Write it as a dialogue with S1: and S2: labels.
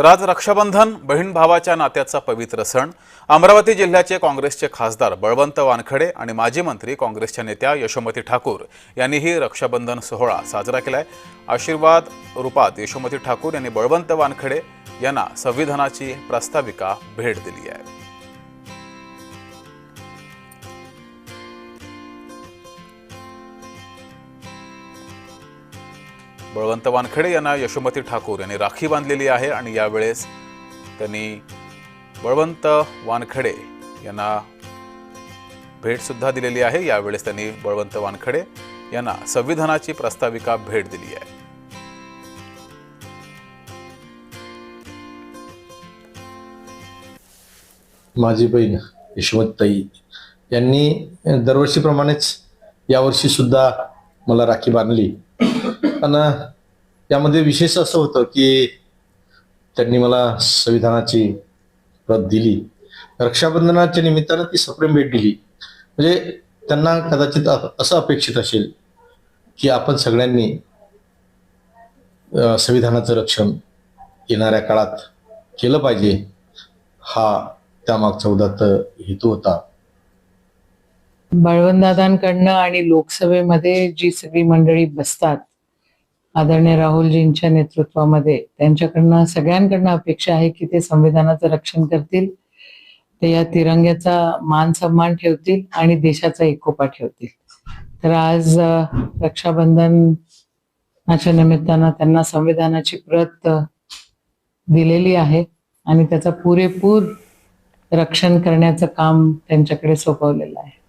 S1: तर आज रक्षाबंधन बहीण भावाच्या नात्याचा पवित्र सण. अमरावती जिल्ह्याचे काँग्रेसचे खासदार बळवंत वानखडे आणि माजी मंत्री काँग्रेसच्या नेत्या यशोमती ठाकूर यांनीही रक्षाबंधन सोहळा साजरा केलाय. आशीर्वाद रूपात यशोमती ठाकूर यांनी बळवंत वानखडे यांना संविधानाची प्रस्ताविका भेट दिली आहे. बळवंत वानखेडे यांना यशोमती ठाकूर यांनी राखी बांधलेली आहे आणि यावेळेस त्यांनी बळवंत वानखेडे यांना भेट सुद्धा दिलेली आहे. यावेळेस त्यांनी बळवंत वानखेडे यांना संविधानाची प्रस्ताविका भेट दिली आहे.
S2: माझी बहीण यशवंतताई यांनी दरवर्षीप्रमाणेच यावर्षी सुद्धा मला राखी बांधली. आणि त्यामध्ये विशेष असं होतं की त्यांनी मला संविधानाची प्रत दिली. रक्षाबंधनाच्या निमित्तानं ती सप्रेम भेट दिली. म्हणजे त्यांना कदाचित असं अपेक्षित असेल की आपण सगळ्यांनी संविधानाचं रक्षण येणाऱ्या काळात केलं पाहिजे. हा त्यामागचा उदात्त हेतू होता.
S3: बळवंतदादांकडनं आणि लोकसभेमध्ये जी सगळी मंडळी बसतात आदरणीय राहुलजींच्या नेतृत्वामध्ये. त्यांच्याकडनं सगळ्यांकडनं अपेक्षा आहे की ते संविधानाचं रक्षण करतील ते या तिरंग्याचा मान सन्मान ठेवतील आणि देशाचा एकोपा ठेवतील. तर आज रक्षाबंधनाच्या निमित्तानं त्यांना संविधानाची प्रत दिलेली आहे आणि त्याचा पुरेपूर रक्षण करण्याचं काम त्यांच्याकडे सोपवलेलं आहे.